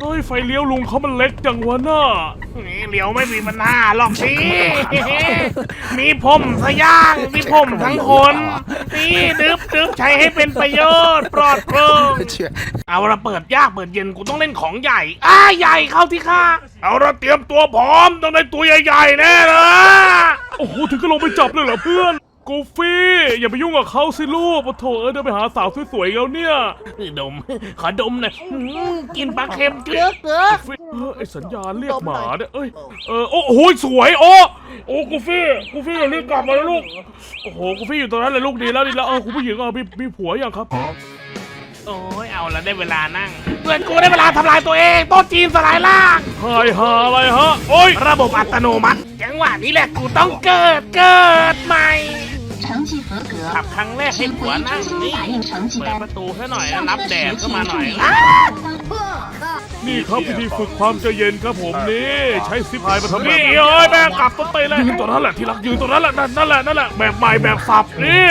เฮ้ยไฟเลี้ยวลุงเขามันเล็กจังวะน่านี่เหลียวไม่มีปัญหาหรอกสิมีผมสะย่าง มีผมทั้งคน นี่ดึบดึบใช้ให้เป็นประโยชน์ปลอดโปร่งเชื่อเอาละเปิดยากเปิดเย็นกูต้องเล่นของใหญ่ อ้าใหญ่เข้าที่ข้าเอาละเตรียมตัวพร้อมต้องได้ตัวใหญ่ๆแน่เลยโอ้โหถึงก็ลงไปจับเลยเหรอเพื่อน กูฟี่ อย่าไปยุ่งกับเขาสิลูกปะโถเออเดินไปหาสาวสวยๆแล้วเนี่ยดม ขอดมหน่อยกินปลาเค็มเกลืออกเลือไอสัญญาเรียกหมาเนี่ยเอ้ยเออโอ้โหสวยโอ้โอ้กูฟี่กูฟี่อย่ารีบกลับมาแล้วลูกโอ้โหกูฟี่อยู่ตรงนั้นเลยลูกดีแล้วดีแล้วเออคุณผู้หญิงเออมีมีผัวยังครับ โอ้ยเอาละได้เวลานั่ง เพื่อนกูได้เวลาทำลายตัวเองโต๊ะจีนสลายล่าง หายหาอะไรฮะ โอ้ย ระบบอัตโนมัติ จังหวะนี้แหละกูต้องเกิดเกิดใหม่ ขับครั้งแรกให้หัวนั่งนี่เปิดประตูให้หน่อยรับแดดเข้ามาหน่อยนี่ครับพิธีฝึกความใจเย็นครับผมนี่ใช้ซิปไลมาทำแบบนี้เอ้ยแม่กลับต้นไปเลยยืนตัวนั้นแหละที่รักยืนตัวนั้นแหละนั่นแหละนั่นแหละแบบใหม่แบบสับนี่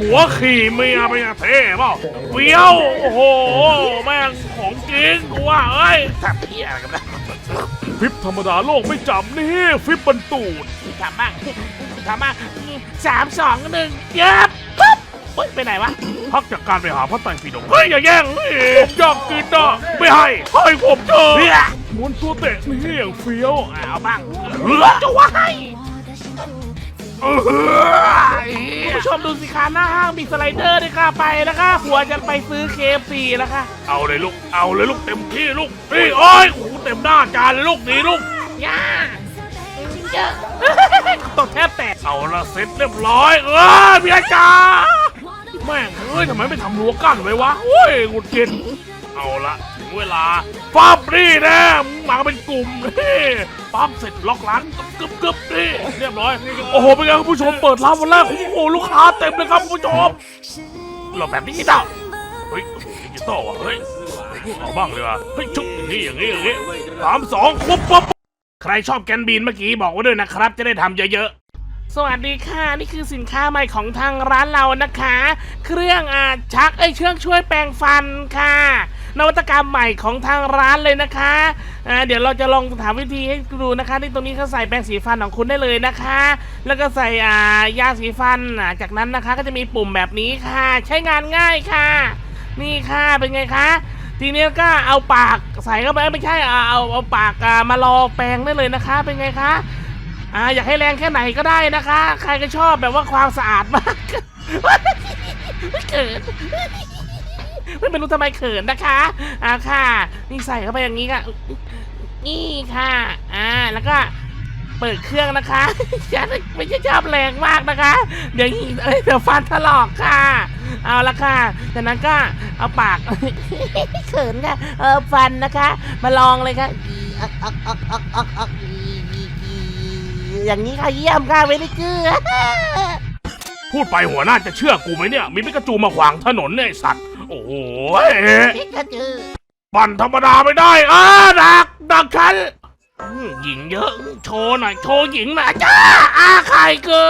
หัวขี่เมียไปเท่เปล่าเฟี้ยวโอ้โหแม่งของจริงกูว่าเอ้ยแทบเพี้ยกันนะฟิปธรรมดาโลกไม่จำนี่ฟิปบรรตูดทำบ้างทำบ้างสามสองหนึ่งเย็บ เฮ้ยไปไหนวะพักจากการไปหาพระไตรปิฎกเฮ้ยอย่าแย่งนี่ผมอยากกินนะไม่ให้ให้ผมเถอะเพื่อม้วนตัวเตะนี่อย่างเฟี้ยวเอาบ้างเฮ้ยจะว่าให้เออ คุณผู้ชมดูสิคะหน้าห้างมีสไลเดอร์ด้วยค่ะไปแล้วค่ะหัวจะไปซื้อเคฟซีแล้วค่ะเอาเลยลูก เอาเลยลูกเต็มที่ลูก นี่โอ้ยโอ้โหเต็มหน้าจานเลยลูกดีลูก ย่าเยอะตกแทบแตก เอาละเสร็จเรียบร้อย เออเมียจ๋า แม่งเอ้ยทำไมไม่ทำรั้วกั้นไว้วะโอ้ยหงุดหงิดเอาละถึงเวลาปั๊บนี่แน่มึงมาเป็นกลุ่มนี่ปั๊บเสร็จล็อกร้านกึบกึบนี่เรียบร้อยโอ้โหเป็นไงคุณผู้ชมเปิดร้านวันแรกโอ้โหลูกค้าเต็มเลยครับคุณผู้ชมเราแบบดิจิตอลเฮ้ยดิจิตอลว่ะเฮ้ยเอาบ้างเลยว่ะเฮ้ยชุบอย่างนี้อย่างนี้อย่างนี้สามสองปุ๊บปุ๊บใครชอบแกนบีนเมื่อกี้บอกไว้ด้วยนะครับ จะได้ทำเยอะๆ สวัสดีค่ะ นี่คือสินค้าใหม่ของทางร้านเรานะคะ เครื่องอาชักไอเครื่องช่วยแปรงฟันค่ะ นวัตกรรมใหม่ของทางร้านเลยนะคะอ่าเดี๋ยวเราจะลองถามวิธีให้ดูนะคะที่ตรงนี้เขาใส่แปรงสีฟันของคุณได้เลยนะคะ แล้วก็ใส่อ่ายาสีฟันอ่าจากนั้นนะคะก็จะมีปุ่มแบบนี้ค่ะ ใช้งานง่ายค่ะ นี่ค่ะเป็นไงคะทีนี้ก็เอาปากใส่เข้าไปไม่ใช่เอาเอาเอาปากอ่ามารอแปรงได้เลยนะคะ เป็นไงคะ อ่าอยากให้แรงแค่ไหนก็ได้นะคะ ใครก็ชอบแบบว่าความสะอาดมากเขินไม่รู้ทำไมเขินนะคะอ่าค่ะ นี่ใส่เข้าไปอย่างนี้ค่ะ นี่ค่ะ อ่า แล้วก็เปิดเครื่องนะคะอย่าไม่ใช่ชอบแรงมากนะคะ เดี๋ยวหินเอ้ยเดี๋ยวฟันถลอกค่ะ เอาละค่ะ จากนั้นก็เอาปากเขินค่ะ เออฟันนะคะ มาลองเลยค่ะออกออกออกออกออก ออกอย่างนี้ค่ะเยี่ยมค่ะเวลิกือพูดไปหัวหน้าจะเชื่อกูไหมเนี่ย มีปิกาจูมาขวางถนนเนี่ยไอ้สัตว์ โอ้โหพิกาจูปั่นธรรมดาไม่ได้อ้าดักดักฉันอืมหญิงเยอะ โชว์หน่อย โชว์หญิงหน่อยจ้าอาไข่เกอ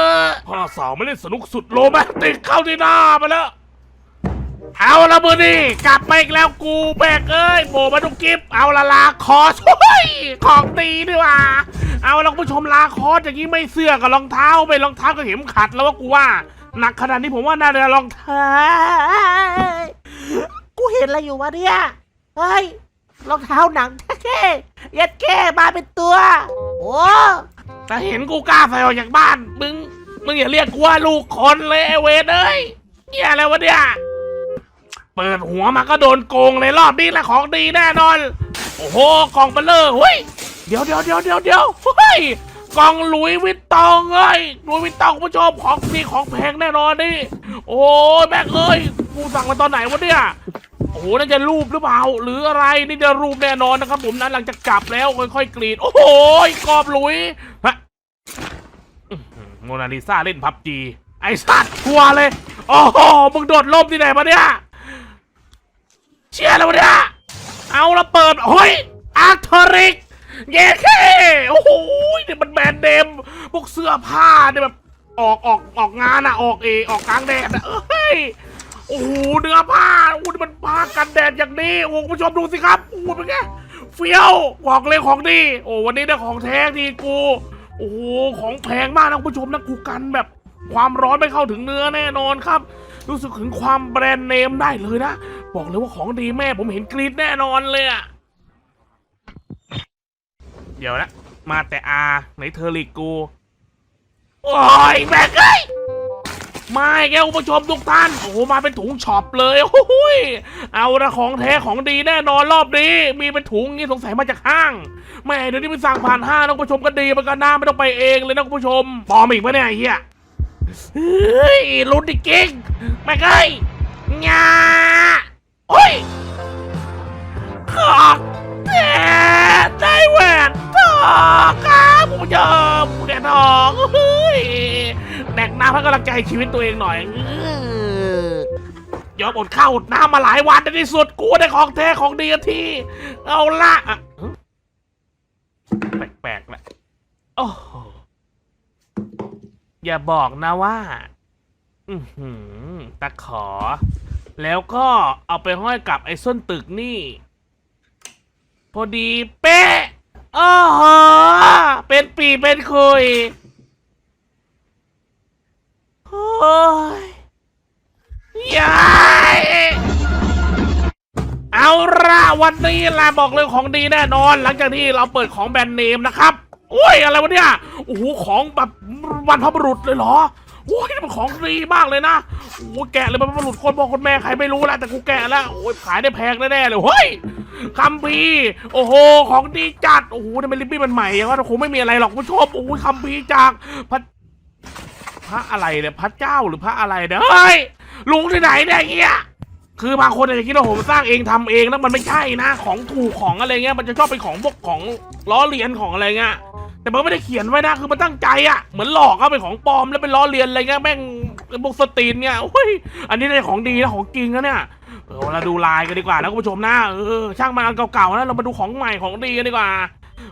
พ่อสาวไม่เล่นสนุกสุดโรแมนติกเข้าที่หน้าไปแล้ว เอาละมือนี่กลับมาอีกแล้วกูแบกเอ้ยโผล่มาทุกกิฟเอาละลาคอสโอ้ยของดีดีว่า เอาละคุณผู้ชมลาคอสอย่างนี้ไม่เสื้อกับรองเท้าไปรองเท้ากับเข็มขัดแล้วว่ากูว่าหนักขนาดนี้ผมว่าน่าจะรองเท้ากูเห็นอะไรอยู่วะเนี่ยเฮ้ยรองเท้าหนังแค่ยัดแค่มาเป็นตัว โอ้แต่เห็นกูกล้าใส่ออกจากบ้านมึงมึงอย่าเรียกกูว่าลูกคนเลยไอ้เวเอ้ยเหียอะไรวะเนี่ย เปิดหัวมาก็โดนโกงเลยรอบนี้แหละของดีแน่นอน โอ้โหกล่องเบลเลอร์เฮ้ยเดี๋ยวเดี๋ยวเดี๋ยวเดี๋ยวเดี๋ยวเฮ้ยกล่องลุยวิตตองเอ้ยลุยวิตตองคุณผู้ชมของดีของแพงแน่นอนนี่โอ้ยแม่เอ้ยกูสั่งมาตอนไหนวะเนี่ยโอ้โหน่าจะรูปหรือเปล่าหรืออะไรนี่จะรูปแน่นอนนะครับ ผมนั้นหลังจากกลับแล้วค่อยๆกรีด โอ้โหกรอบลุยฮะโมนาลิซาเล่นพับจีไอ้สัตว์กลัวเลย โอ้โหมึงโดดล่มที่ไหนมาเนี่ย เชี่ยแล้วเนี่ยเอาละเปิดเฮ้ยอาร์เทอริกเย้เคโอ้โหเนี่ยมันแบรนด์เดมพวกเสื้อผ้าเนี่ยแบบออกออกออกงานอะออกเอออกกลางแดดอะเอ้ยโอ้โหเนื้อผ้าโอ้โหนี่มันผ้ากันแดดอย่างนี้โอ้คุณผู้ชมดูสิครับโอ้โหเป็นไงเฟี้ยวบอกเลยของดีโอ้วันนี้ได้ของแท้ดีกูโอ้โหของแพงมากนะคุณผู้ชมนะกูกันแบบความร้อนไม่เข้าถึงเนื้อแน่นอนครับ รู้สึกถึงความแบรนด์เนมได้เลยนะ บอกเลยว่าของดีแม่ผมเห็นกรีดแน่นอนเลยอะเดี๋ยวนะมาแต่อาไหนเธอหลีกกู โอ้ยแม่เอ้ยมาอีกคุณผู้ชมทุกท่าน โอ้โห มาเป็นถุงช็อปเลยโอ้โหยเอาละของแท้ของดีแน่นอนรอบนี้ มีเป็นถุงงี้สงสัยมาจากห้าง แม่เดี๋ยวนี้ไปสั่งผ่านห้างนะคุณผู้ชมก็ดีมือนกันนะไม่ต้องไปเองเลยนะคุณผู้ชมปลอมอีกปะเนี่ยเฮียเฮ้ยลุ้นดิเก่งแม่เอ้ยงา โอ้ยขอบแท้ได้แหวนทองครับผู้ชมแหวนทองเฮ้ยแดกน้ำให้กำลังใจชีวิตตัวเองหน่อยอื้อยอมอดข้าวอดน้ำมาหลายวันในที่สุดกูได้ของแท้ของดีทีเอาละอะแปลกๆแหละโอ้โหอย่าบอกนะว่า อือหือตะขอ แล้วก็เอาไปห้อยกับไอ้ส้นตึกนี่ พอดีเป๊ะโอ้โหเป็นปีเป็นคุยโอ้ยยายเอาละวันนี้แหละบอกเลยของดีแน่นอน หลังจากที่เราเปิดของแบรนด์เนมนะครับ โอ้ย อะไรวะเนี่ย โอ้โห ของแบบวันพบุรุษเลยเหรอ โอ้ยนี่มันของดีมากเลยนะโอ้ยแกะเลยมันพบุรุษคนพ่อคนแม่ใครไม่รู้แล้วแต่กูแกะแล้วโอ้ยขายได้แพงแน่ๆเลยเฮ้ยคัมภีร์โอ้โห ของดีจัด โอ้โหทำไมลิปปี้มันใหม่ยังว่าคงไม่มีอะไรหรอกผู้ชมโอ้ยคัมภีร์จากพระพระอะไรเนี่ยพระเจ้าหรือพระอะไรเนี่ยเฮ้ยลุงที่ไหนเนี่ยไอ้เฮียคือบางคนอาจจะคิดว่าผมสร้างเองทำเองนะมันไม่ใช่นะ ของถูกของอะไรเงี้ยมันจะชอบเป็นของพวกของล้อเลียนของอะไรเงี้ย แต่มันไม่ได้เขียนไว้นะคือมันตั้งใจอะเหมือนหลอกเอาเป็นของปลอมแล้วเป็นล้อเลียนอะไรเงี้ยแม่งเป็นพวกสตรีนเนี่ยโอ้ยอันนี้ได้ของดีนะของจริงนะเนี่ยเออเราดูลายกันดีกว่านะคุณผู้ชมนะเออช่างมันเก่าๆนะเรามาดูของใหม่ของดีกันดีกว่า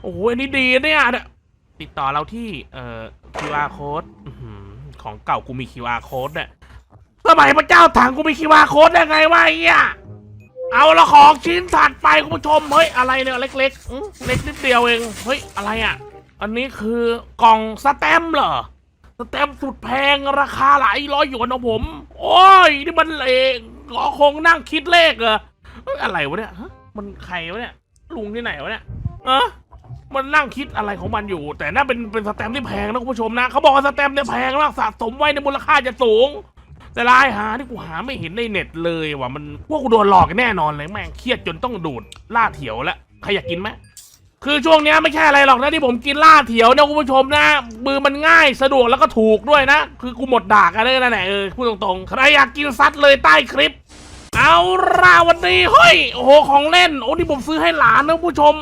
โอ้โหอันนี้ดีเนี่ยติดต่อเราที่เอ่อ QR code ของเก่ากูมี QR code เนี่ยสมัยพระเจ้าถังกูมี QR code ได้ไงวะไอ้เหี้ยเอาละของชิ้นถัดไปคุณผู้ชมเฮ้ยอะไรเนี่ยเล็กๆเล็กนิดเดียวเองเฮ้ยอะไรอะ อันนี้คือกล่องสแตมเหรอ สแตมสุดแพงราคาหลายร้อยหยวนของผม โอ้ย นี่มันเลงขอคงนั่งคิดเลขเหรอเอ้ยอะไรวะเนี่ยมันใครวะเนี่ย ลุงที่ไหนวะเนี่ยเอะมันนั่งคิดอะไรของมันอยู่ แต่น่าเป็นเป็นสแตมที่แพงนะคุณผู้ชมนะเขาบอกว่าสแตมเนี่ยแพงมากสะสมไว้ในมูลค่าจะสูง แต่ลายหาที่กูหาไม่เห็นในเน็ตเลยว่ะมันพวกกูโดนหลอกแน่นอนเลยแม่งเครียดจนต้องดูดล่าเถียวแล้วใครอยากกินไหม คือช่วงนี้ไม่ใช่อะไรหรอกนะที่ผมกินล่าเถียวนะคุณผู้ชมนะมือมันง่ายสะดวกแล้วก็ถูกด้วยนะ คือกูหมดด่ากันเลยนั่นแหละเออพูดตรงๆใครอยากกินซัดเลยใต้คลิป เอาราวันนี้เฮ้ยโอ้โหของเล่นโอ้ที่ผมซื้อให้หลานนะคุณผู้ชม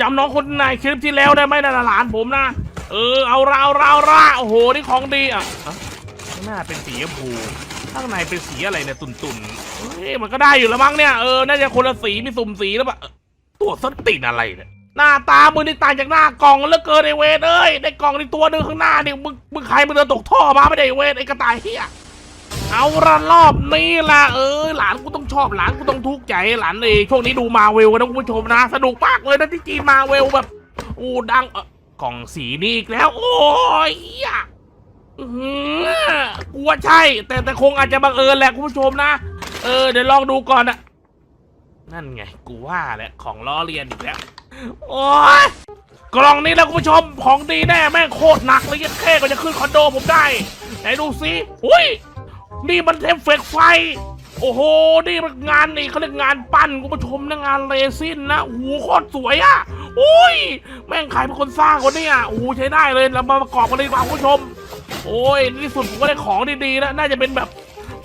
จำน้องคนในคลิปที่แล้วได้ไหมนะหลานผมนะเออเอาราเอาราเอาราโอ้โหนี่ของดีอะข้างหน้าเป็นสีชมพูข้างในเป็นสีอะไรเนี่ยตุ่นๆเฮ้ยมันก็ได้อยู่แล้วมั้งเนี่ยเออน่าจะคนละสีมีสุ่มสีแล้วปะตัวส้นตีนอะไรเนี่ย หน้าตามึงนี่ต่างจากหน้ากล่องเลือเกินไอเวทเอ้ยในกล่องในตัวหนึ่งข้างหน้านี่มึงมึงใครมึงเดินตกท่อมาไม่ได้ไอ้เวทไอ้กระต่ายเฮียเอาละรอบนี้ละเออหลานกูต้องชอบหลานกูต้องทุกข์ใจหลานเลยช่วงนี้ดูมาเวลกันะคุณผู้ชมนะ สนุกมากเลยนะที่จีนมาเวลแบบโอ้ดังเออกล่องสีนี่อีกแล้ว โอ้ยเหี้ยอื้อหือกลัวใช่ แต่แต่คงอาจจะบังเอิญแหละคุณผู้ชมนะ เออเดี๋ยวลองดูก่อนนะนั่นไง กูว่าแหละของล้อเลียนอีกแล้ว โอ้ยกล่องนี้แล้วคุณผู้ชมของดีแน่แม่งโคตรหนักเลยยัดแค่ก็จะขึ้นคอนโดผมได้ ไหนดูสิอุ้ยนี่มันเทมเฟกไฟ โอ้โห นี่มันงานนี่เขาเรียกงานปั้นคุณผู้ชมนะงานเรซินนะโอ้โหโคตรสวยอะอุ้ย แม่งใครเป็นคนสร้างคนนี้อะโอ้โหใช้ได้เลยเรามาประกอบกันเลยดีกว่าคุณผู้ชม โอ้ยในที่สุดผมก็ได้ของดีๆแล้วน่าจะเป็นแบบ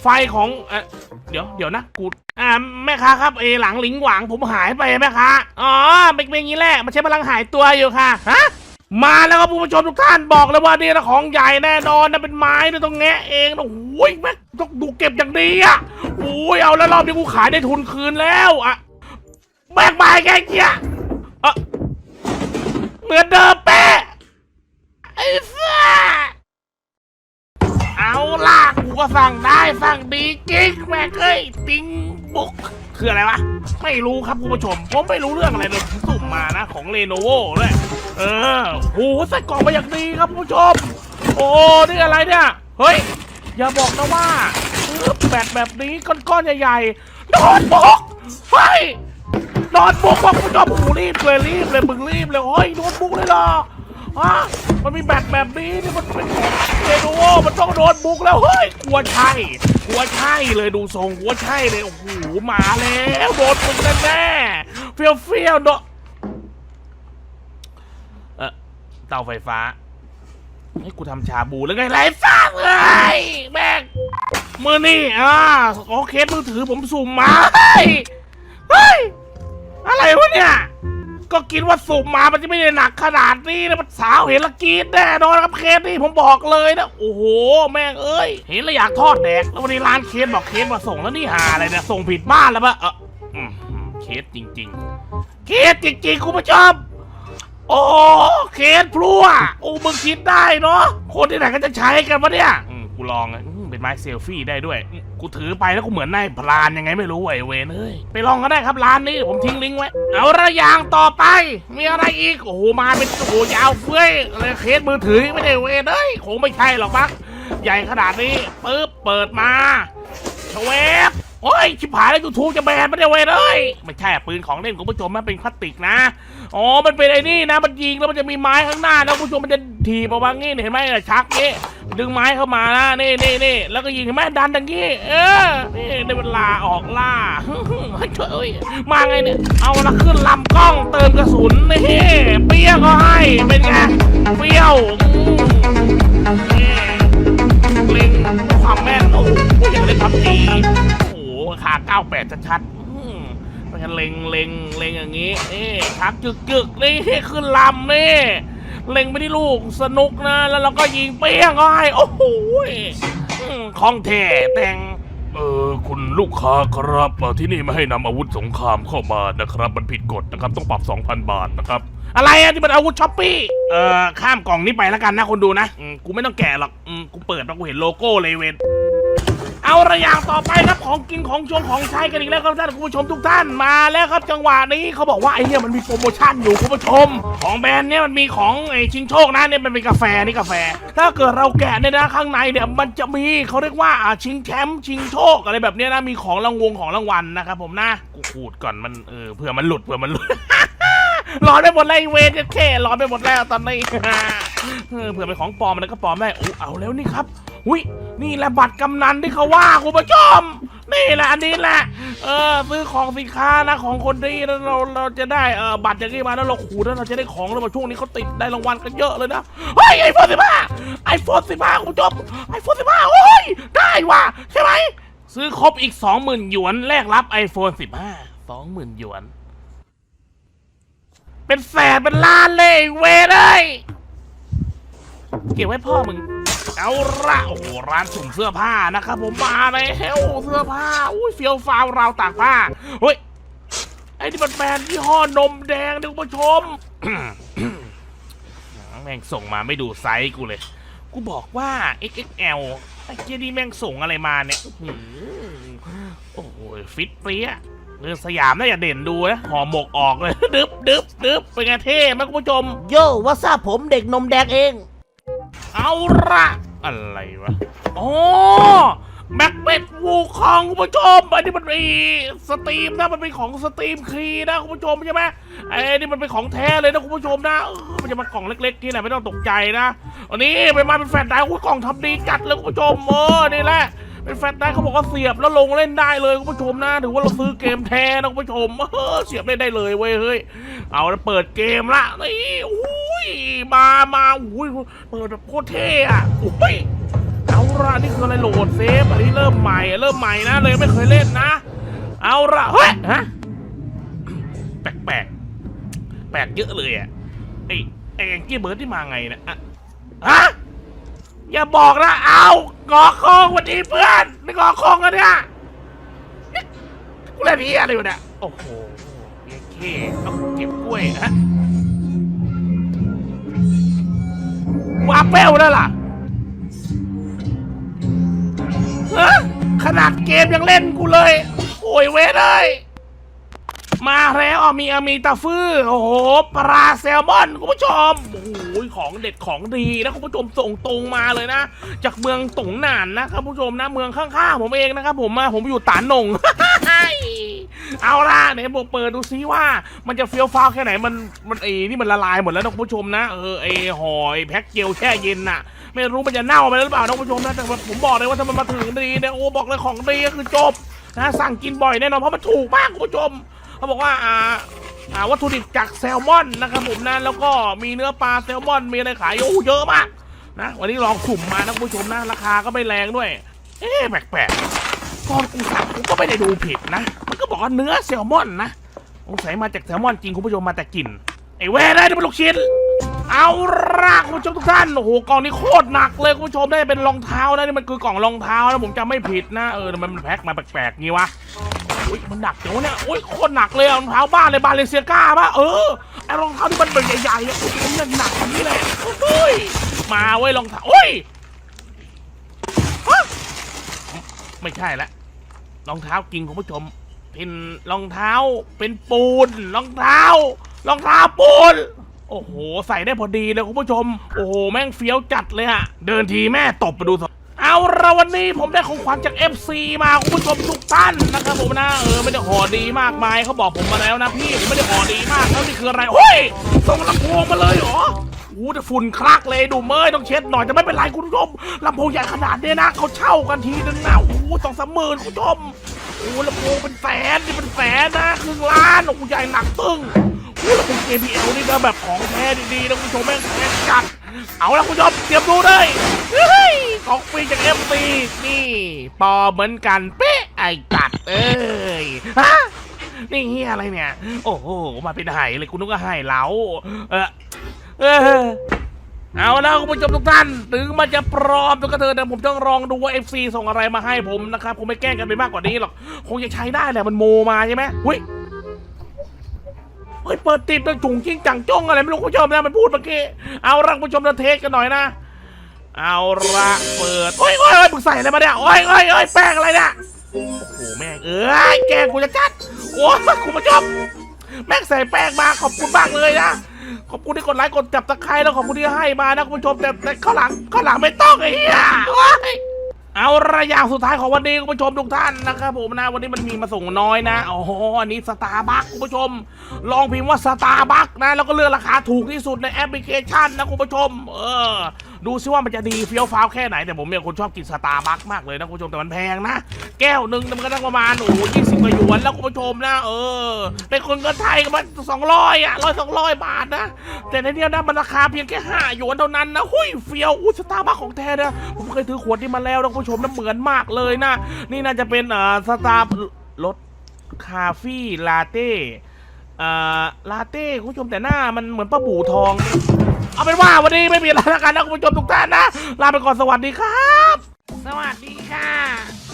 ไฟของเออเดี๋ยวเดี๋ยวนะกูอ่าแม่ค้าครับเอหลังหลิงหวางผมหายไปแม่ค้าอ๋อเป็นเป็นอย่างนี้แหละมันใช้พลังหายตัวอยู่ค่ะฮะมาแล้วครับผู้ชมทุกท่านบอกเลยว่านี่นะของใหญ่แน่นอนนะเป็นไม้นะต้องแงะเองนะโอ้ยแม่ต้องดูเก็บอย่างดีอะโอ้ยเอาแล้วรอบนี้กูขายได้ทุนคืนแล้วอะแบกไปแกเกี้ยเออเหมือนเดิมเป๊ะไอ้สัส เอาล่ะกูก็สั่งได้สั่งดีจริงแม่งเอ้ยติงบุก คืออะไรวะ ไม่รู้ครับคุณผู้ชม ผมไม่รู้เรื่องอะไรเลยผมสุ่มมานะ ของเลโนโวด้วยเออโหใส่กล่องมาอย่างดีครับคุณผู้ชม โอ้นี่อะไรเนี่ย เฮ้ย อย่าบอกนะว่าแบตแบบนี้ก้อนๆใหญ่ๆโดนบุกเฮ้ยโดนบุกว่ะคุณผู้ชมรีบเลยรีบเลยมึงรีบเลยเฮ้ยโดนบุกเลยเหรอ ฮะมันมีแบตแบบนี้นี่มันเป็นของเลโนโวมันต้องโดนบุกแล้วเฮ้ยกลัวใช่กลัวใช่เลยดูทรงกลัวใช่เลยโอ้โหมาแล้วโดนบุกแน่ๆเฟี้ยวเฟี้ยวๆโดนเออเตาไฟฟ้าให้กูทำชาบูแล้วไงไรฟ้าเลยแม่งมือนี่อ่าขอเคสมือถือผมสุ่มมาเฮ้ยเฮ้ยอะไรวะเนี่ย ก็กินว่าสุ่มมามันจะไม่ได้หนักขนาดนี้นะมันสาวเห็นและกรีดแน่นอนครับเคสนี่ผมบอกเลยนะโอ้โหแม่งเอ้ยเห็นแล้วอยากทอดแดกแล้ววันนี้ร้านเคสบอกเคสมาส่งแล้วนี่หาอะไรเนี่ยส่งผิดบ้านแล้วปะเอออืมเคสจริง ๆ เคสจริงๆคุณผู้ชมโอ้เคสพลัวโอ้มึงคิดได้เนาะคนที่ไหนก็จะใช้กันวะเนี่ยอืมกูลองอะอืมเป็นไม้เซลฟี่ได้ด้วยอืม กูถือไปแล้วกูเหมือนนายพรานยังไงไม่รู้ไอ้เวนเอ้ยไปลองก็ได้ครับร้านนี้ผมทิ้งลิงก์ไว้ เอาละยางต่อไป มีอะไรอีก โอ้โหมาเป็นโอ้โหยาวเฟ้ยอะไรเคสมือถือไม่ได้เวนเอ้ยคงไม่ใช่หรอกมั้งใหญ่ขนาดนี้ปึ๊บเปิดมาชเวฟโอ้ยชิบหายแล้วยูทูบจะแบนไม่ได้เวนเอ้ยไม่ใช่ปืนของเล่นคุณผู้ชมมันเป็นพลาสติกนะอ๋อ มันเป็นไอ้นี่นะ มันยิงแล้วมันจะมีไม้ข้างหน้านะคุณผู้ชมมันจะถีบออกมางี้เห็นไหมชักนี่ดึงไม้เข้ามานะนี่นี่นี่แล้วก็ยิงเห็นไหมดันอย่างงี้ เออนี่ได้เวลาออกล่าเฮ้ยมาไงเนี่ย เอาละขึ้นลำกล้องเติมกระสุนนี่เปี้ยก็ให้เป็นไงเปรี้ยวอืมนี่เล็งความแม่นโอ้โหอยากเล่นพับจีโอ้โหขา98ชัดๆอืมมันจะเล็งเล็งเล็งอย่างนี้นี่ชักจึกจึกนี่ขึ้นลำนี่เล็งไปที่ลูกสนุกนะแล้วเราก็ยิงเปี้ยงก็ให้โอ้โหอืมของแท้แต่งเออคุณลูกค้าครับเอ่อที่นี่ไม่ให้นำอาวุธสงครามเข้ามานะครับ มันผิดกฎนะครับต้องปรับ 2,000 บาทนะครับ อะไรอะที่มันอาวุธช้อปปี้เออข้ามกล่องนี้ไปแล้วกันนะคนดูนะอืมกูไม่ต้องแกะหรอกอืมกูเปิดมากูเห็นโลโก้เลยเวน เอาระอย่างต่อไปครับของกินของชงของใช้กันอีกแล้วครับท่านผู้ชมทุกท่านมาแล้วครับจังหวะนี้เขาบอกว่าไอ้เนี่ยมันมีโปรโมชั่นอยู่คุณผู้ชม ของแบรนด์เนี่ยมันมีของไอ้ชิงโชคนะเนี่ยมันเป็นกาแฟนี่กาแฟ ถ้าเกิดเราแกะเนี่ยนะข้างในเนี่ยมันจะมีเขาเรียกว่าอ่าชิงแชมป์ชิงโชคอะไรแบบเนี้ยนะมีของรางวงของรางวัลนะครับผมนะกูขูดก่อนมันเออเผื่อมันหลุดเผื่อมันหลุด ร้อนไปหมดเลยเวรจะแค่ร้อนไปหมดแล้วตอนนี้เออเผื่อเป็นของปลอมมันก็ปลอมได้โอ้เอาแล้วนี่ครับอุ้ยนี่แหละบัตรกำนันที่เขาว่าคุณผู้ชมนี่แหละอันนี้แหละเออซื้อของสินค้านะของคนดีแล้วเราเราจะได้เออบัตรอย่างนี้มาแล้วเราขูดแล้วเราจะได้ของแล้วมาช่วงนี้เขาติดได้รางวัลกันเยอะเลยนะเฮ้ยไอโฟนสิบห้าไอโฟนสิบห้าคุณผู้ชมไอโฟนสิบห้าโอ้ยได้ว่ะใช่ไหมซื้อครบอีกสองหมื่นหยวนแลกรับ iPhone 15 20,000 หยวน เป็นแสนเป็นล้านเลยไอ้เวรเลยเก็บไว้พ่อมึง เอาละโอ้โหร้านสุ่มเสื้อผ้านะครับผมมาเลยเฮลเสื้อผ้าอุ้ยเฟียวฟ้าวราวตากผ้าเฮ้ยไอ้นี่มันแบรนด์ยี่ห้อนมแดงนะคุณผู้ชมแม่งส่งมาไม่ดูไซส์กูเลย กูบอกว่า XXL ไอ้เจนี่แม่งส่งอะไรมาเนี่ยโอ้โหฟิตเปรี้ย เรื่องสยามน่าจะเด่นดูนะห่อหมกออกเลย ดึบดึบดึบเป็นไงเท่ไหมคุณผู้ชม โยว่าซาผมเด็กนมแดงเอง เอาละอะไรวะโอ้แบ็คเบ็ดวูคองคุณผู้ชมอันนี้มันมีสตรีมนะมันเป็นของสตรีมครีนะคุณผู้ชมใช่ไหมไอ้นี่มันเป็นของแท้เลยนะคุณผู้ชมนะเออมันจะมากล่องเล็กๆนี่แหละไม่ต้องตกใจนะอันนี้ไปมาเป็นแฟนได้อุ้ยกล่องทำดีจัดเลยคุณผู้ชมเออนี่แหละ เป็นแฟนได้เขาบอกว่าเสียบแล้วลงเล่นได้เลยคุณผู้ชมนะถือว่าเราซื้อเกมแท้นะคุณผู้ชมเออเสียบเล่นได้เลยเว้ยเฮ้ยเอาแล้วเปิดเกมละนี่อุ้ยมามาอุ้ยเปิดแบบโคตรเท่อะอุ้ยเอาละนี่คืออะไรโหลดเซฟอันนี้เริ่มใหม่เริ่มใหม่นะเลยไม่เคยเล่นนะ เอาละเฮ้ยฮะแปลกแปลกแปลกเยอะเลยอะไอ้ไอ้แองกี้เบิร์ดที่มาไงเนะอะฮะ อย่าบอกนะ เอากอคองวันนี้เพื่อนนี่กอคองกันเนี่ยกูเล่นพี่อะไรอยู่เนี่ย โอ้โหเย้เคต้องเก็บกล้วยฮะว่าเป้วแล้วล่ะฮะขนาดเกมยังเล่นกูเลย โอ้ยเว้ยเลย มาแล้วอะมีอามีตาฟื้อโอ้โหปลาแซลมอนคุณผู้ชมโอ้โหของเด็ดของดีนะคุณผู้ชมส่งตรงมาเลยนะ จากเมืองตงหนานนะครับคุณผู้ชมนะเมืองข้างๆผมเองนะครับผมมาผมอยู่ตานหนงเอาล่ะไหนบอกเปิดดูซิว่า มันจะเฟี้ยวฟ้าวแค่ไหนมันมันเอนี่มันละลายหมดแล้วนะคุณผู้ชมนะเออไอหอยแพ็คเจลแช่เย็นน่ะไม่รู้มันจะเน่าไปหรือเปล่านะคุณผู้ชมนะแต่ผมบอกเลยว่าถ้ามันมาถึงดีเนี่ยโอ้บอกเลยของดีก็คือจบนะสั่งกินบ่อยแน่นอนเพราะมันถูกมากคุณผู้ชม เขาบอกว่าอ่าอ่าวัตถุดิบจากแซลมอนนะครับผมนะแล้วก็มีเนื้อปลาแซลมอนมีอะไรขายโอ้เยอะมากนะวันนี้ลองสุ่มมานะคุณผู้ชมนะราคาก็ไม่แรงด้วย เอ๊ะแปลกๆก่อนกูสั่งกูก็ไม่ได้ดูผิดนะ มันก็บอกว่าเนื้อแซลมอนนะสงสัยมาจากแซลมอนจริงคุณผู้ชมมาแต่กลิ่นไอ้แว่ได้นี่เป็นลูกชิ้นเอาล่ะคุณผู้ชมทุกท่านโอ้โหกล่องนี้โคตรหนักเลยคุณผู้ชมได้เป็นรองเท้านะนี่มันคือกล่องรองเท้านะผมจำไม่ผิดนะเออทำไมมันแพ็คมาแปลกๆงี้วะ อุ้ยมันหนักเดี๋ยวเนี่ยอุ้ยโคตรหนักเลยอะรองเท้าบ้านเลยบาเลเซียก้าป่ะเออไอรองเท้าที่มันเป็นใหญ่ๆอะโอ้โหมันหนักแบบนี้เลยโอ้ยมาเว้ยรองเท้าโอ้ยฮะไม่ใช่ละรองเท้าจริงคุณผู้ชมเป็นรองเท้าเป็นปูนรองเท้ารองเท้าปูนโอ้โห ใส่ได้พอดีเลยคุณผู้ชม โอ้โห แม่งเฟี้ยวจัดเลยอะเดินทีแม่ตบไปดูส เอาละวันนี้ผมได้ของขวัญจาก FC มาคุณผู้ชมทุกท่านนะครับผมนะเออไม่ได้ห่อดีมากมายเขาบอกผมมาแล้วนะพี่ผมไม่ได้ห่อดีมากแล้วนี่คืออะไรเฮ้ยส่งลำโพงมาเลยเหรอโอ้แต่ฝุ่นคลักเลยดูเมยต้องเช็ดหน่อยจะไม่เป็นไรคุณผู้ชมลำโพงใหญ่ขนาดเนี้ยนะเขาเช่ากันทีนึงนะโอ้โหสองสามหมื่นคุณผู้ชมโอ้ลำโพงเป็นแสนนี่เป็นแสนนะครึ่งล้านโอ้ใหญ่หนักตึ้งโอ้ลำโพง JBL นี่นะแบบของแท้ดีๆนะคุณผู้ชมแม่งแท้จัดเอาละคุณผู้ชมเตรียมดูเลยเฮ้ย ของฟรีจาก FC นี่ปอเหมือนกันเป๊ะไอ้ตัดเอ้ยฮะนี่เฮียอะไรเนี่ย โอ้โหมาเป็นไห่เลยคุณนุกก็ไห่เหลาเออเออเอาแล้วคุณผู้ชมทุกท่านถึงมันจะปลอมตัวกระเทอแต่ผมต้องลองดูว่า FC ส่งอะไรมาให้ผมนะครับผมไม่แกล้งกันไปมากกว่านี้หรอก คงจะใช้ได้แหละมันโมมาใช่ไหมเฮ้ยเฮ้ยเปิดติดเป็นจุ๋งจิ้งจังจ้องอะไรไม่รู้คุณผู้ชมนะมันพูดเมื่อกี้เอาละคุณผู้ชมเราเทสกันหน่อยนะ เอาละเปิด โอ้ยโอ้ยโอ้ยมึงใส่อะไรมาเนี่ย โอ้ยโอ้ยโอ้ยแป้งอะไรเนี่ย โอ้โหแม่งเอ้ยแกงกูจะจัด โอ้ยคุณผู้ชมแม่งใส่แป้งมาขอบคุณมากเลยนะ ขอบคุณที่กดไลค์กดจับตะไคร้แล้วขอบคุณที่ให้มานะคุณผู้ชมแต่แต่ข้างหลังข้างหลังไม่ต้องไอ้เหี้ยโอ๊ยเอาระยะสุดท้ายของวันนี้คุณผู้ชมทุกท่านนะครับผมนะวันนี้มันมีมาส่งน้อยนะอ๋ออันนี้สตาร์บัคคุณผู้ชม ลองพิมพ์ว่าสตาร์บัคนะแล้วก็เลือกราคาถูกที่สุดในแอปพลิเคชันนะคุณผู้ชม เออ ดูซิว่ามันจะดีเฟี้ยวฟ้าวแค่ไหนแต่ผมเนี่ยคนชอบกินสตาร์บัคมากเลยนะคุณผู้ชมแต่มันแพงนะ แก้วหนึ่งมันก็ต้องประมาณโอ้โหยี่สิบกว่าหยวนแล้วคุณผู้ชมนะเออ เป็นคนเงินไทยก็มันสองร้อยอะร้อยสองร้อยบาทนะ แต่ในเนี้ยนะมันราคาเพียงแค่ห้าหยวนเท่านั้นนะหุยเฟี้ยวอู้สตาร์บัคของแท้นะผมเคยถือขวดนี้มาแล้วนะคุณผู้ชมนะเหมือนมากเลยนะ นี่น่าจะเป็นเอ่อสตาร์รสคาฟี่ลาเต้ อ่อลาเต้คุณผู้ชมแต่หน้ามันเหมือนปลาบูทอง เอาเป็นว่าวันนี้ไม่มีอะไรแล้วกันนะคุณผู้ชมทุกท่านนะ ลาไปก่อนสวัสดีครับ สวัสดีค่ะ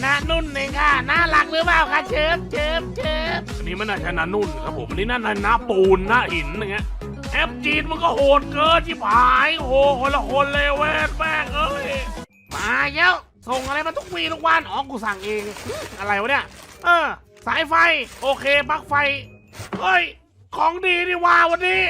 นานุ่นเองค่ะน่ารักหรือเปล่าคะเชิบเชิบเชิบอันนี้ไม่น่าใช่นานุ่นครับผมอันนี้น่านาปูนหน้าหินอย่างเงี้ยแอปจีนมันก็โหดเกินที่ผายโอ้โหคนละคนเลยเว้ยแม่งเอ้ยมาเยอะส่งอะไรมาทุกวีทุกวันอ๋อกูสั่งเอง อะไรวะเนี่ย เออ สายไฟ โอเคปลั๊กไฟ เฮ้ย ของดีนี่ว่าวันนี้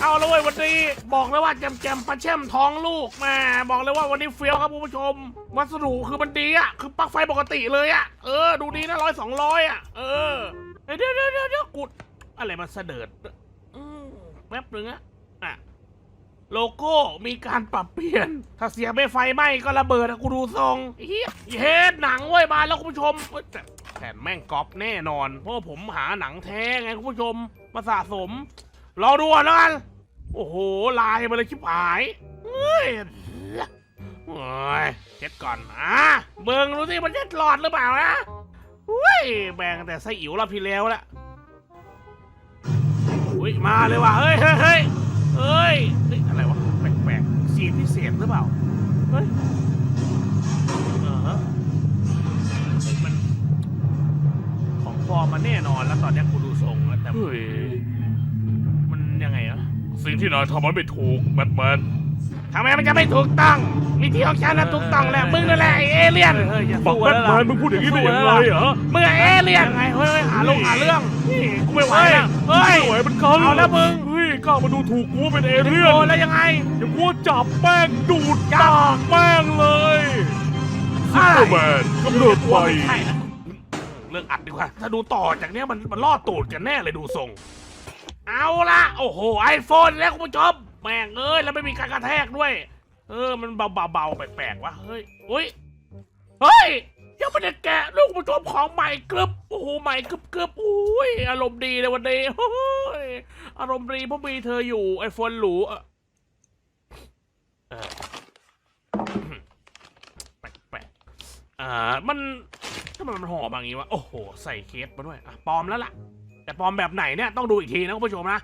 เอาเลยเว้ยวันนี้ บอกเลยว่าแจมแจมปลาเช่มท้องลูกแม่บอกเลยว่าวันนี้เฟี้ยวครับคุณผู้ชม วัสดุคือมันดีอะ คือปลั๊กไฟปกติเลยอะ เออ ดูดีนะร้อยสองร้อยอะ เออ เดี๋ยวเดี๋ยวเดี๋ยวเดี๋ยวกุดอะไรมันเสดิร์ดอืมแป๊บนึงอะอะ โลโก้มีการปรับเปลี่ยน ถ้าเสียไม่ไฟไหม้ก็ระเบิดอะกูดูทรงเฮียเฮ็ดหนังเว้ยมาแล้วคุณผู้ชมเอ้ยแต่แผ่นแม่งก๊อปแน่นอน เพราะว่าผมหาหนังแท้ไงคุณผู้ชมมาสะสม รอดูก่อนแล้วกัน โอ้โห ลายมาเลยชิบหายเฮ้ยโอ้ยเช็ดก่อนอะเบิงดูสิมันจะหลอดหรือเปล่านะเฮ้ยแบ่งแต่ไส้อิ๋วรอบที่แล้วละอุ้ยมาเลยว่ะเฮ้ยเฮ้ยเฮ้ยเฮ้ย ปลกๆสีพิเศษหรือเปล่า เฮ้ยเออฮะมันของปลอมมาแน่นอนแล้วตอนเนี้ยกูดูทรงแล้วแต่เฮ้ยมันยังไงอะสิ่งที่นายทำมันไม่ถูกแบทแมนทำไมมันจะไม่ถูกต้องวิธีของฉันนะถูกต้องแล้วมึงนั่นแหละไอ้เอเลี่ยนเฮ้ยอย่าสู้แล้วล่ะมึงพูดอย่างนี้ได้ยังไงเหรอมึงไอ้เอเลี่ยนไงเฮ้ยหาลงหาเรื่องนี่กูไม่ไหวแล้วเฮ้ย ไม่ไหวมันกันเอาแล้วมึงเฮ้ย กล้ามาดูถูกกูเป็นเอเลี่ยนโดนแล้วยังไงเดี๋ยวกูจับแป้งดูดจับปากแป้งเลยซุปเปอร์แมนกำเนิดใหม่ใช่นะเรื่องอัดดีกว่า ถ้าดูต่อจากเนี้ยมันมันล่อตูดกันแน่เลยดูทรง เอาละโอ้โหไอโฟนแล้วคุณผู้ชมแม่งเอ้ยแล้วไม่มีการกระแทกด้วย เออมันเบาเบาๆแปลกๆวะเฮ้ยอุ้ยเฮ้ย ยังไม่ได้แกะลูกผู้ชมของใหม่กรึบโอ้โหใหม่กรึบกรึบอุ้ยอารมณ์ดีเลยวันนี้โอ้ยอารมณ์ดีเพราะมีเธออยู่ไอโฟนหรูเออเออแปลกๆอ่ามันทำไมมันห่อมาอย่างงี้วะโอ้โหใส่เคสมาด้วยอะปลอมแล้วล่ะ แต่ปลอมแบบไหนเนี่ยต้องดูอีกทีนะคุณผู้ชมนะ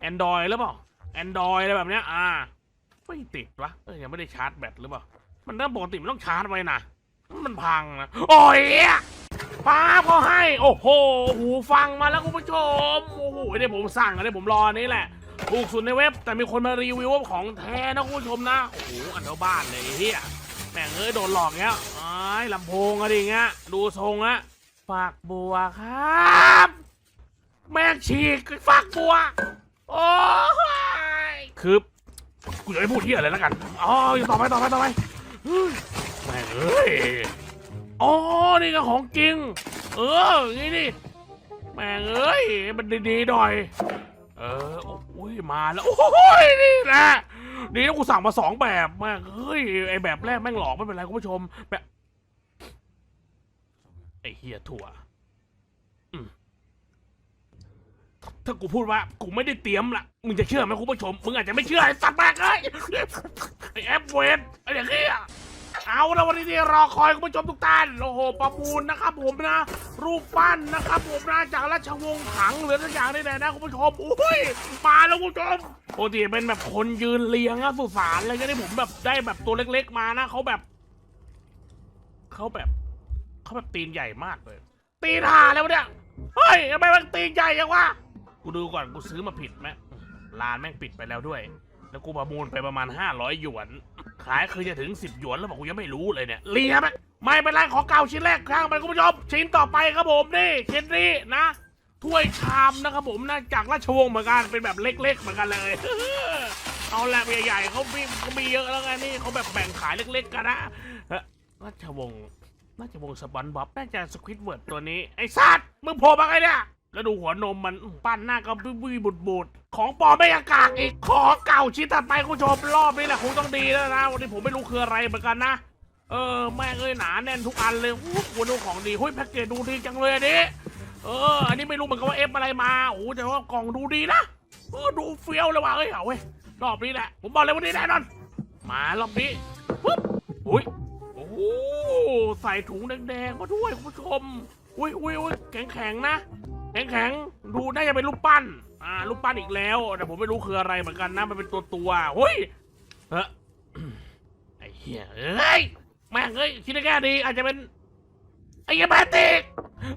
แอนดรอยหรือเปล่าแอนดรอยอะไรแบบเนี้ยอ่าไม่ติดวะเอ้ยยังไม่ได้ชาร์จแบตหรือเปล่ามันเริ่มปกติมันต้องชาร์จไว้นะ มันพังนะโอ้ยป้าพอให้ โอ้โห หูฟังมาแล้วคุณผู้ชม โอ้โหเนี่ยผมสั่งอันนี้ผมรอนนี้แหละ ถูกสุดในเว็บ แต่มีคนมารีวิวว่าของแท้นะคุณผู้ชมนะ โอ้โห อันเท่าบ้านเลยเฮียแม่งเอ้ยโดนหลอกเงี้ยไอ้ลำโพงอะไรเงี้ย ดูทรงอะฝากบัวครับ แม่งฉีกฝากบัว โอ้ยคือกูจะไม่พูดที่อะไรแล้วกัน อ๋อย่าต่อไปต่อไปต่อไป แม่งเอ้ยอ๋อนี่ก็ของจริง เออนี่นี่แม่งเอ้ยมันดีๆหน่อย เออโอ้ยมาแล้วโอ้ยนี่แหละนี่นะกูสั่งมาสองแบบแม่เฮ้ยไอแบบแรกแม่งหลอกไม่เป็นไรคุณผู้ชมแบบไอเฮียถั่วถ้ากูพูดว่ากูไม่ได้เตรียมละมึงจะเชื่อไหมคุณผู้ชมมึงอาจจะไม่เชื่อไอ้สัตว์แบกเลยไอ้แอปเวนไอ้เด็กเหี้ย เอาละวันนี้ที่รอคอยคุณผู้ชมทุกท่านโอ้โหประมูลนะครับผมนะ รูปปั้นนะครับผมนะจากราชวงศ์ถังหรือทุกอย่างนี่แหละนะคุณผู้ชมอุ้ยมาแล้วคุณผู้ชมปกติเป็นแบบคนยืนเรียงอะสุสานอะไรก็ได้ผมแบบได้แบบตัวเล็ก ๆ มานะเขาแบบเขาแบบเขาแบบตีนใหญ่มากเลย ตีนหาแล้วเนี่ยเฮ้ยทำไมมันตีนใหญ่ยังวะกูดูก่อนกูซื้อมาผิดไหมร้านแม่งปิดไปแล้วด้วย แล้วกูประมูลไปประมาณ500หยวน ขายคือจะถึง10หยวนแล้วบอกกูยังไม่รู้เลยเนี่ยเลียไหมไม่เป็นไรขอเก่าชิ้นแรกข้างไปคุณผู้ชมชิ้นต่อไปครับผมนี่ชิ้นนี้นะถ้วยชามนะครับผมนะจากราชวงศ์เหมือนกันเป็นแบบเล็ก ๆ เหมือนกันเลยเอาแหละใหญ่ๆเขามีเขามีเยอะแล้วไงนี่เขาแบบแบ่งขายเล็ก ๆ กันนะราชวงศ์ราชวงศ์สปอนบ๊อบน่าจะสควิตเวิร์ดตัวนี้ ไอ้สัตว์มึงโผล่มาไงเนี่ย แล้วดูหัวนมมันปั้นหน้าก็บุยบุดบูดของปลอมไม่อากาศอีกของเก่าชิ้นถัดไปคุณผู้ชมรอบนี้แหละคงต้องดีแล้วนะวันนี้ผมไม่รู้คืออะไรเหมือนกันนะเออแม่งเอ้ยหนาแน่นทุกอันเลยอู้หูดูของดีหุ้ยแพ็กเกจดูดีจังเลยอันนี้เอออันนี้ไม่รู้เหมือนกันว่าเอฟอะไรมาโอ้โหแต่ว่ากล่องดูดีนะเออดูเฟี้ยวเลยว่ะเอ้ยเอาเว้ยรอบนี้แหละผมบอกเลยวันนี้แน่นอนมารอบนี้ปุ๊บอุ้ยโอ้โหใส่ถุงแดงๆมาด้วยคุณผู้ชมอุ้ยอุ้ยอุ้ยแข็งแข็งๆนะ แข็งๆดูน่าจะเป็นรูปปั้น อ่ารูปปั้นอีกแล้ว แต่ผมไม่รู้คืออะไรเหมือนกันนะ มันเป็นตัวตัวๆเฮ้ยเฮ้ยไอ้เหี้ยเอ้ยแม่งเอ้ยคิดได้แค่ดี อาจจะเป็นไอ้เหี้ยแพติก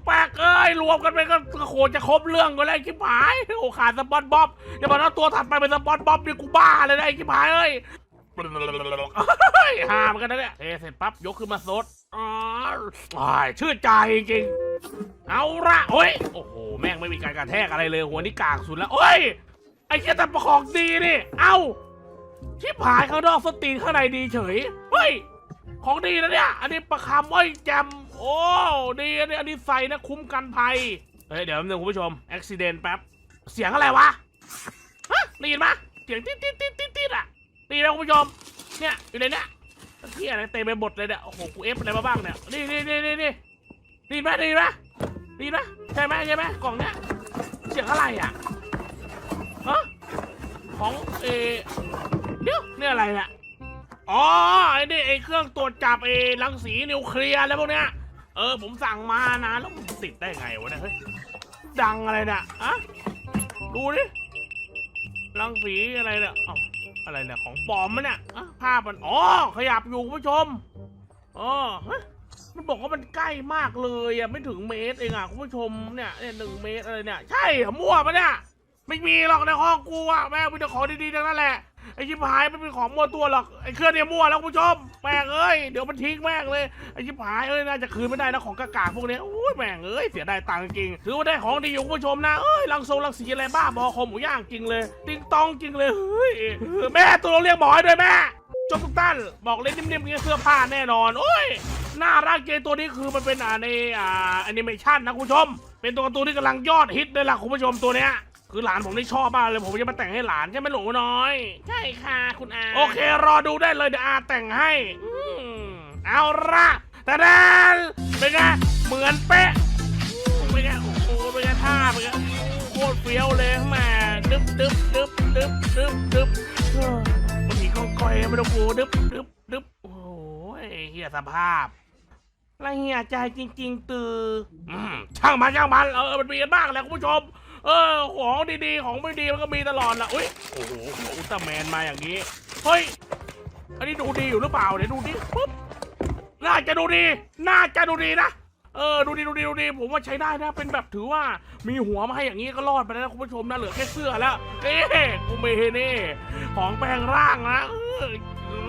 ปลกเอ้ยรวมกันเป็นก็โคจะครบเรื่องกันแล้วไอ้ชิบหายโอ้ขาดสปอนบ๊อบอย่าบอกนะตัวถัดไปเป็นสปอนบ๊อบนี่กูบ้าเลยนะไอ้ชิบหายเอ้ย หามอนกันนะเนี่ยเทเสร็จปั๊บยกขึ้นมาซดอ๋อายชื่นใจจริงเอาละโอ้ยโอ้โห แม่งไม่มีการกระแทกอะไรเลย หัวนี่กากสุดแล้วโอ้ย ไอ้เจ้าแต่ประของดีนี่ เอ้าชิบหายข้างนอกสตีนข้างในดีเฉย เฮ้ย ของดีนะเนี่ย อันนี้ประคำอ้ยแจม โอ้ ดีอันนี้อันนี้ใส่นะคุ้มกันภัย เฮ้ย เดี๋ยวแป๊บนึงคุณผู้ชมอุบิเหตุแป๊บ เสียงอะไรวะ ฮะได้ยินปะเสียงติ๊ดติ๊ดติ๊ดติ๊ดติ๊ดอะ ได้ยินไหมคุณผู้ชมเนี่ยอยู่ในเนี้ยเที่ยอะไรเต็มไปหมดเลยเนี่ยโอ้โหกูเอฟอะไรมาบ้างเนี่ยนี่นี่นี่นี่นี่ได้ยินไหมได้ยินไหมได้ยินไหมใช่ไหมใช่ไหมกล่องเนี้ยเสียงอะไรอะฮะของเอเดี๋ยวนี่อะไรเนี่ยอ๋อไอ้นี่ไอ้เครื่องตรวจจับไอ้รังสีนิวเคลียร์แล้วพวกเนี้ยเออผมสั่งมานานแล้วมันติดได้ไงวะเนี่ยเฮ้ยดังอะไรเนี่ยอะดูดิรังสีอะไรเนี่ยเอ้า อะไรเนี่ยของปลอมมะเนี่ยอะภาพมันอ๋อขยับอยู่คุณผู้ชมอ๋อฮะมันบอกว่ามันใกล้มากเลยอะไม่ถึงเมตรเองอะคุณผู้ชมเนี่ยเนี่ยหนึ่งเมตรอะไรเนี่ย ใช่เหรอมั่วปะเนี่ยไม่มีหรอกในห้องกูอะแม่งมีแต่ของดีๆทั้งนั้นแหละไอ้ชิบหายมันเป็นของมั่วตัวหรอกไอ้เครื่องเนี่ยมั่วแล้วคุณผู้ชมแม่งเอ้ยเดี๋ยวมันทิ้งแม่งเลยไอ้ชิบหายเอ้ยน่าจะคืนไม่ได้นะของกากๆพวกเนี้ยโอ้ยแม่งเอ้ยเสียดายตังค์จริงถือว่าได้ของดีอยู่คุณผู้ชมนะเอ้ยลังทรงลังสีอะไรบ้าบอคอหมูย่างจริงเลย ติงตองจริงเลยเฮ้ยแม่ตัวเราเรียกหมอให้ด้วยแม่จบทุกท่านบอกเลยนิ่มๆนี่เสื้อผ้าแน่นอนโอ้ยน่ารักเจตัวนี้คือมันเป็นอ่าในอ่าแอนิเมชันนะคุณผู้ชม เป็นตัวการ์ตูนที่กำลังยอดฮิตเลยล่ะคุณผู้ชมตัวเนี้ย คือหลานผมนี่ชอบมากเลยผมจะมาแต่งให้หลานใช่ไหมหนูน้อย ใช่ค่ะคุณอาโอเครอดูได้เลยเดี๋ยวอาแต่งให้อืมเอาละแต่แดนเป็นไงเหมือนเป๊ะเป็นไงโอ้โหเป็นไงท่าเป็นไงโคตรเฟี้ยวเลยแหม่ดึบดึบดึบดึบดึบดึบเฮ้ยมันมีก้องก้อยไม่ต้องกูดึบดึบดึบโอ้ยเฮียสภาพละเหียใจจริง ๆ ตืออืมช่างมันช่างมันเออมันมีกันบ้างแหละคุณผู้ชม เออของดีๆ ของไม่ดีมันก็มีตลอดละอุ้ยโอ้โหอุลตร้าแมนมาอย่างนี้ เฮ้ย อันนี้ดูดีอยู่หรือเปล่าเดี๋ยวดูดิปุ๊บ น่าจะดูดี น่าจะดูดีนะ เออ ดูดีดูดีดูดี ผมว่าใช้ได้นะ เป็นแบบถือว่ามีหัวมาให้อย่างนี้ก็รอดไปแล้วคุณผู้ชมนะ เหลือแค่เสื้อแล้ว เอ๊ะกูเมเน่ของแปลงร่างนะ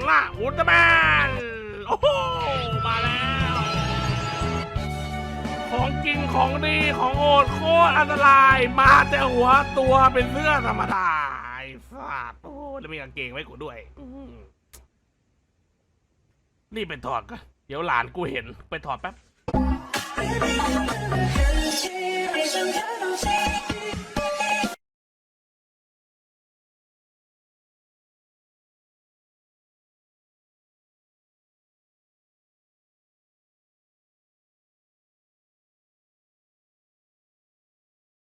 ล่าอุลตร้าแมน โอ้โห มาแล้ว ของจริงของดีของโอดโคตรอันตราย มาแต่หัวตัวเป็นเสื้อธรรมดาไอ้สัตว์โอ้แล้วมีกางเกงไว้กูด้วยรีบไปถอดก็เดี๋ยวหลานกูเห็นไปถอดแป๊บ